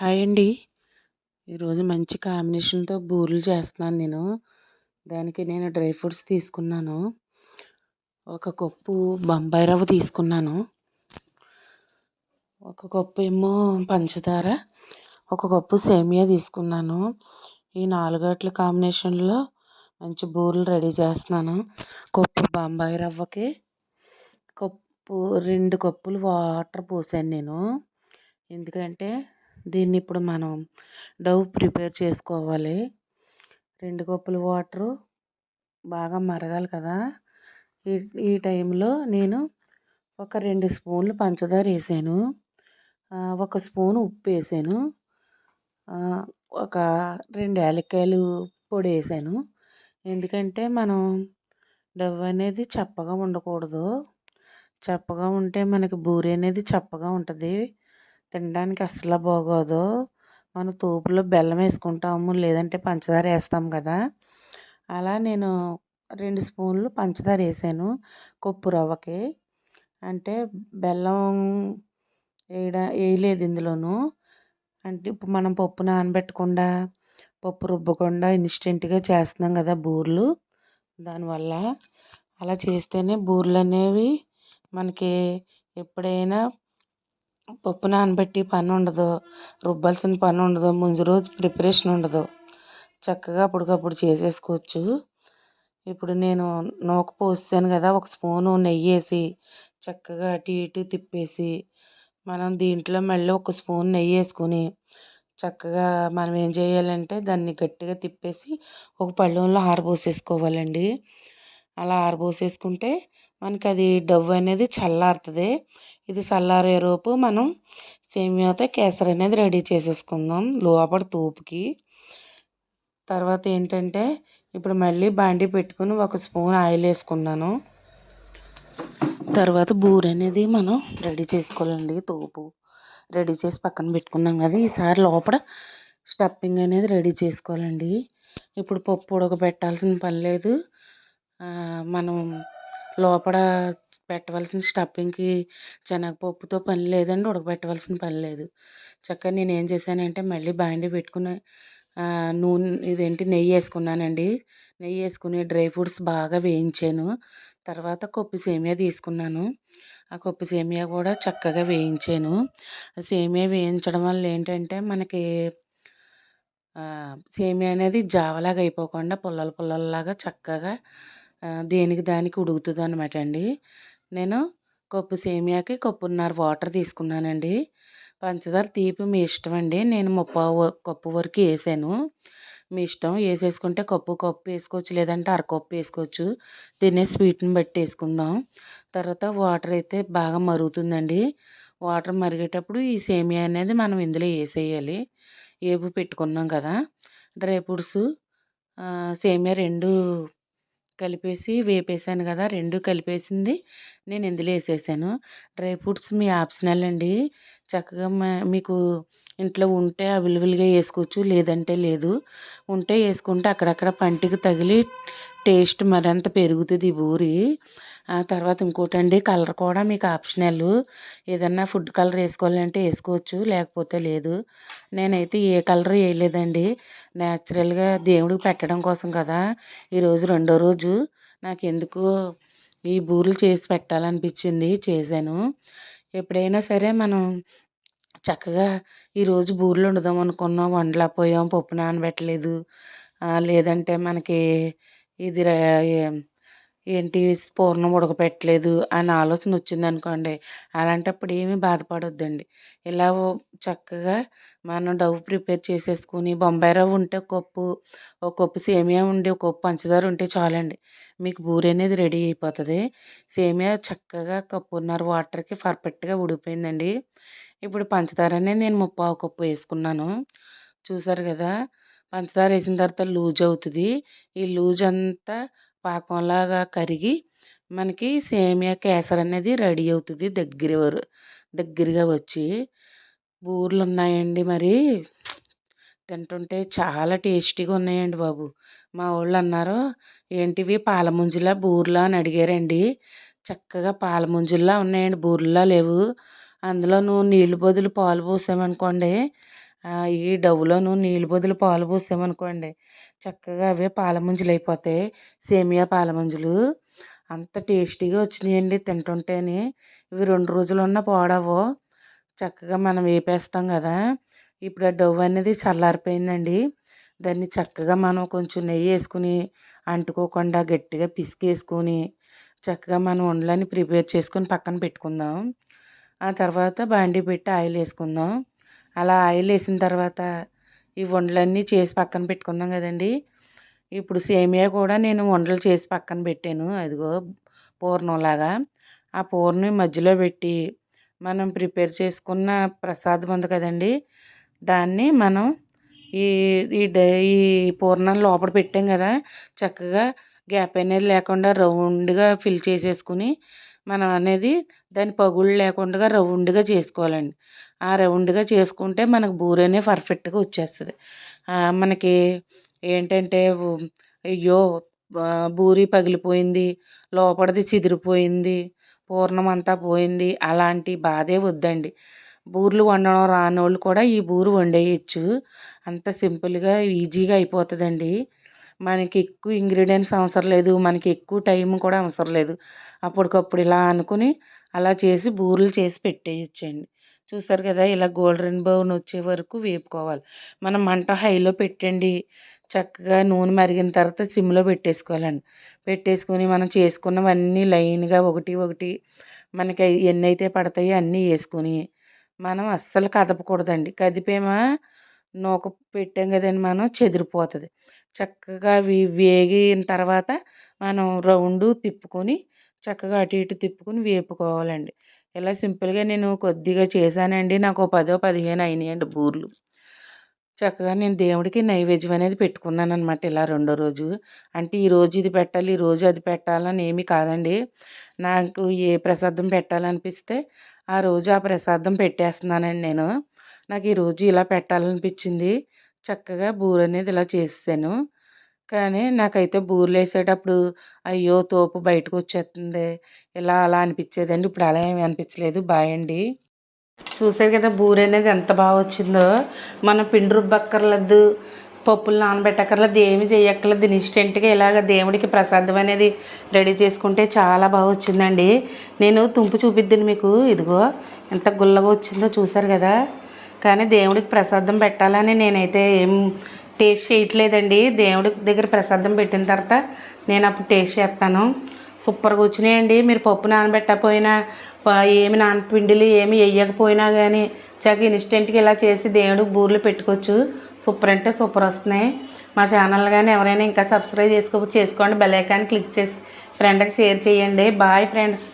Hi అండి. ఈరోజు మంచి కాంబినేషన్తో బూరెలు చేస్తున్నాను నేను. దానికి నేను డ్రై ఫ్రూట్స్ తీసుకున్నాను. ఒక కప్పు బొంబాయి రవ్వ తీసుకున్నాను. ఒక కప్పు ఏమో పంచదార ఒక కప్పు సేమియా తీసుకున్నాను. ఈ నాలుగట్ల కాంబినేషన్లో మంచి బూరెలు రెడీ చేస్తున్నాను. కప్పు బొంబాయి రవ్వకి కప్పు రెండు కప్పులు వాటర్ పోసాను నేను. ఎందుకంటే దీన్ని ఇప్పుడు మనం డవ్ ప్రిపేర్ చేసుకోవాలి. రెండు కప్పులు వాటరు. బాగా మరగాలి కదా. ఈ ఈ టైంలో నేను ఒక రెండు స్పూన్లు పంచదార వేసాను. ఒక స్పూన్ ఉప్పు వేసాను. ఒక రెండు యాలక్కాయలు పొడి వేసాను. ఎందుకంటే మనం డవ్ అనేది చప్పగా ఉండకూడదు. చప్పగా ఉంటే మనకి బూరి అనేది చప్పగా ఉంటుంది. తినడానికి అస్సలు బాగోదు. మన తోపులో బెల్లం వేసుకుంటాము లేదంటే పంచదార వేస్తాం కదా. అలా నేను రెండు స్పూన్లు పంచదార వేసాను కొప్పు రవ్వకి. అంటే బెల్లం వేయడ వేయలేదు ఇందులోనూ. అంటే ఇప్పుడు మనం పప్పు నానబెట్టకుండా పప్పు రుబ్బకుండా ఇన్స్టెంట్గా చేస్తున్నాం కదా బూరెలు. దానివల్ల అలా చేస్తేనే బూరెలు అనేవి మనకి ఎప్పుడైనా పప్పు నానబెట్టి పని ఉండదు రుబ్బాల్సిన పని ఉండదు ముందు రోజు ప్రిపరేషన్ ఉండదు. చక్కగా అప్పటికప్పుడు చేసేసుకోవచ్చు. ఇప్పుడు నేను నూక పోసాను కదా ఒక స్పూను నెయ్యి వేసి చక్కగా అటు ఇటు తిప్పేసి మనం దీంట్లో మళ్ళీ ఒక స్పూన్ నెయ్యి వేసుకొని చక్కగా మనం ఏం చేయాలంటే దాన్ని గట్టిగా తిప్పేసి ఒక పళ్ళెంలో ఆరబోసేసుకోవాలండి. అలా ఆరబోసేసుకుంటే మనకి అది డవ్ అనేది చల్లారుతుంది. ఇది చల్లారేలోపు మనం సేమియాతో కేసరి అనేది రెడీ చేసేసుకుందాం లోపల తూపుకి. తర్వాత ఏంటంటే ఇప్పుడు మళ్ళీ బాండి పెట్టుకుని ఒక స్పూన్ ఆయిల్ వేసుకున్నాను. తర్వాత బూర అనేది మనం రెడీ చేసుకోవాలండి తోపు. రెడీ చేసి పక్కన పెట్టుకున్నాం కదా ఈసారి లోపల స్టఫింగ్ అనేది రెడీ చేసుకోవాలండి. ఇప్పుడు పప్పు ఉడకబెట్టాల్సిన పని లేదు. మనం లోపల పెట్టవలసిన స్టఫింగ్కి శనగపప్పుతో పని లేదండి ఉడకబెట్టవలసిన పని లేదు. చక్కగా నేను ఏం చేశానంటే మళ్ళీ బాండి పెట్టుకుని నూనె ఇదేంటి నెయ్యి వేసుకున్నానండి. నెయ్యి వేసుకుని డ్రై ఫ్రూట్స్ బాగా వేయించాను. తర్వాత కొప్పు సేమియా తీసుకున్నాను. ఆ కొప్పు సేమియా కూడా చక్కగా వేయించాను. సేమియా వేయించడం వల్ల ఏంటంటే మనకి సేమియా అనేది జావలాగా అయిపోకుండా పుల్లల పుల్లలలాగా చక్కగా దేనికి దానికి ఉడుకుతుంది అనమాట అండి. నేను కప్పు సేమియాకి కప్పున్నర వాటర్ తీసుకున్నానండి. పంచదార తీపి మీ ఇష్టం అండి నేను ముప్పావు కప్పు వరకు వేసాను మీ ఇష్టం వేసేసుకుంటే కప్పు కప్పు వేసుకోవచ్చు లేదంటే అరకప్పు వేసుకోవచ్చు. తినే స్వీట్ని బట్టి వేసుకుందాం. తర్వాత వాటర్ అయితే బాగా మరుగుతుందండి. వాటర్ మరిగేటప్పుడు ఈ సేమియా అనేది మనం ఇందులో వేసేయాలి. ఏపు పెట్టుకున్నాం కదా. డ్రై ఫ్రూట్స్ సేమియా రెండు కలిపేసి వేపేసాను కదా రెండు కలిపేసింది. నేను ఇందులో వేసేసాను. డ్రై ఫ్రూట్స్ మీ ఆప్షనల్ అండి. చక్కగా మీకు ఇంట్లో ఉంటే అవైలబుల్గా వేసుకోవచ్చు లేదంటే లేదు. ఉంటే వేసుకుంటే అక్కడక్కడ పంటికి తగిలి టేస్ట్ మరింత పెరుగుతుంది ఈ బూరి తర్వాత ఇంకోటండి కలర్ కూడా మీకు ఆప్షనల్. ఏదన్నా ఫుడ్ కలర్ వేసుకోవాలంటే వేసుకోవచ్చు లేకపోతే లేదు. నేనైతే ఏ కలర్ వేయలేదండి. న్యాచురల్గా దేవుడికి పెట్టడం కోసం కదా ఈరోజు రెండో రోజు. నాకు ఎందుకు ఈ బూరెలు చేసి పెట్టాలనిపించింది చేశాను. ఎప్పుడైనా సరే మనం చక్కగా ఈరోజు బూరెలు వండుదాం అనుకున్నాం వండలేకపోయాం పప్పు నానబెట్టలేదు. లేదంటే మనకి ఇది ఏంటి పూర్ణం ఉడకపెట్టలేదు అని ఆలోచన వచ్చింది అనుకోండి అలాంటప్పుడు ఏమీ బాధపడొద్దండి. ఇలా చక్కగా మనం డవ్ ప్రిపేర్ చేసేసుకుని బొంబాయి రవ్వ ఉంటే ఒక కప్పు ఒక కప్పు సేమియా ఉండి ఒక కప్పు పంచదార ఉంటే చాలండి. మీకు బూరి అనేది రెడీ అయిపోతుంది. సేమియా చక్కగా కప్పున్నర వాటర్కి పర్ఫెక్ట్గా ఉడిపోయిందండి ఇప్పుడు పంచదార అనేది నేను ముప్పావు కప్పు వేసుకున్నాను. చూసారు కదా పంచదార వేసిన తర్వాత లూజ్ అవుతుంది. ఈ లూజ్ అంతా పాకంలాగా కరిగి మనకి సేమియా కేసర్ అనేది రెడీ అవుతుంది దగ్గర దగ్గరగా వచ్చి. బూరెలు ఉన్నాయండి మరి. తింటుంటే చాలా టేస్టీగా ఉన్నాయండి బాబు. మా వాళ్ళు అన్నారు ఏంటివి పాలముంజులా బూరెలా? అని అడిగారండి. చక్కగా పాలముంజుల్లా ఉన్నాయండి బూరెలా లేవు. అందులో నువ్వు నీళ్ళు బదులు పాలు పోసామనుకోండి ఆ, ఈ నువ్వు నీళ్ళు బదులు పాలు పోసామనుకోండి చక్కగా అవే పాలముంజులు అయిపోతాయి సేమియా పాలముంజులు. అంత టేస్టీగా వచ్చినాయండి తింటుంటేనే. ఇవి రెండు రోజులు ఉన్న పోడవు. చక్కగా మనం వేపేస్తాం కదా. ఇప్పుడు ఆ డవ్ అనేది చల్లారిపోయిందండి. దాన్ని చక్కగా మనం కొంచెం నెయ్యి వేసుకుని అంటుకోకుండా గట్టిగా పిసికేసుకొని చక్కగా మనం ఉండలని ప్రిపేర్ చేసుకొని పక్కన పెట్టుకుందాం. ఆ తర్వాత బాండీ పెట్టి ఆయిల్ వేసుకుందాం. అలా ఆయిల్ వేసిన తర్వాత ఈ వండలన్నీ చేసి పక్కన పెట్టుకున్నాం కదండి. ఇప్పుడు సేమియా కూడా నేను వండలు చేసి పక్కన పెట్టాను. అదిగో పూర్ణంలాగా. ఆ పూర్ణం మధ్యలో పెట్టి మనం ప్రిపేర్ చేసుకున్న ప్రసాదం ఉంది కదండి. దాన్ని మనం ఈ ఈ ఈ పూర్ణం లోపల పెట్టాం కదా. చక్కగా గ్యాప్ అనేది లేకుండా రౌండ్గా ఫిల్ చేసేసుకుని మనం అనేది దాని పగుళ్ళు లేకుండా రౌండ్గా చేసుకోవాలండి. ఆ రౌండ్గా చేసుకుంటే మనకు బూరెనే పర్ఫెక్ట్గా వచ్చేస్తుంది. మనకి ఏంటంటే అయ్యో! బూరి పగిలిపోయింది లోపలిది చిదిరిపోయింది పూర్ణం అంతా పోయింది అలాంటి బాధే వద్దండి. బూర్లు వండడం రానోళ్ళు కూడా ఈ బూరు వండేయచ్చు. అంత సింపుల్గా ఈజీగా అయిపోతుందండి. మనకి ఎక్కువ ఇంగ్రీడియంట్స్ అవసరం లేదు మనకి ఎక్కువ టైం కూడా అవసరం లేదు. అప్పటికప్పుడు ఇలా అనుకుని అలా చేసి బూరెలు చేసి పెట్టేయచ్చండి. చూసారు కదా ఇలా గోల్డెన్ బ్రౌన్ వచ్చే వరకు వేపుకోవాలి. మనం మంట హైలో పెట్టండి. చక్కగా నూనె మరిగిన తర్వాత సిమ్లో పెట్టేసుకోవాలండి. పెట్టేసుకొని మనం చేసుకున్నవన్నీ లైన్గా ఒకటి ఒకటి మనకి ఎన్ని అయితే పడతాయో అన్నీ వేసుకొని మనం అస్సలు కదపకూడదండి. కదిపేమా నూక పెట్టాం కదండి మనం చెదిరిపోతుంది. చక్కగా అవి వేగిన తర్వాత మనం రౌండ్ తిప్పుకొని చక్కగా అటు ఇటు తిప్పుకొని వేపుకోవాలండి. ఇలా సింపుల్గా నేను కొద్దిగా చేశానండి. నాకు పదో పదిహేను అయినాయండి బూర్లు. చక్కగా నేను దేవుడికి నైవేద్యం అనేది పెట్టుకున్నాను అనమాట ఇలా రెండో రోజు. అంటే ఈరోజు ఇది పెట్టాలి ఈరోజు అది పెట్టాలని ఏమీ కాదండి. నాకు ఏ ప్రసాదం పెట్టాలనిపిస్తే ఆ రోజు ఆ ప్రసాదం పెట్టేస్తున్నానండి నేను. నాకు ఈరోజు ఇలా పెట్టాలనిపించింది. చక్కగా బూరె అనేది ఇలా చేసాను కానీ నాకైతే బూరెలు వేసేటప్పుడు అయ్యో తోపు బయటకు వచ్చేస్తుంది ఇలా అలా అనిపించేదండి ఇప్పుడు అలా ఏమి అనిపించలేదు బాయ్ చూసారు కదా బూరె అనేది ఎంత బాగా వచ్చిందో. మనం పిండి రుబ్బక్కర్లేదు పప్పులు నానబెట్టక్కర్లేదు ఏమి చేయక్కర్లేదు ఇన్స్టెంట్గా ఇలాగ దేవుడికి ప్రసాదం అనేది రెడీ చేసుకుంటే చాలా బాగా వచ్చిందండి. నేను తుంపు చూపిద్దాను మీకు. ఇదిగో ఎంత గుల్లగా వచ్చిందో చూసారు కదా. కానీ దేవుడికి ప్రసాదం పెట్టాలని నేనైతే ఏం టేస్ట్ చేయట్లేదండి. దేవుడి దగ్గర ప్రసాదం పెట్టిన తర్వాత నేను అప్పుడు టేస్ట్ చేస్తాను. సూపర్గా వచ్చినాయండి. మీరు పప్పు నానబెట్టకపోయినా ఏమి నానపిండిలు ఏమి వేయకపోయినా కానీ చక్కగా ఇన్స్టెంట్గా ఇలా చేసి దేవుడికి బూర్లు పెట్టుకోవచ్చు. సూపర్ అంటే సూపర్ వస్తున్నాయి. మా ఛానల్ కానీ ఎవరైనా ఇంకా సబ్స్క్రైబ్ చేసుకో చేసుకోండి. బెల్ ఐకాన్ క్లిక్ చేసి ఫ్రెండ్కి షేర్ చేయండి. Bye friends.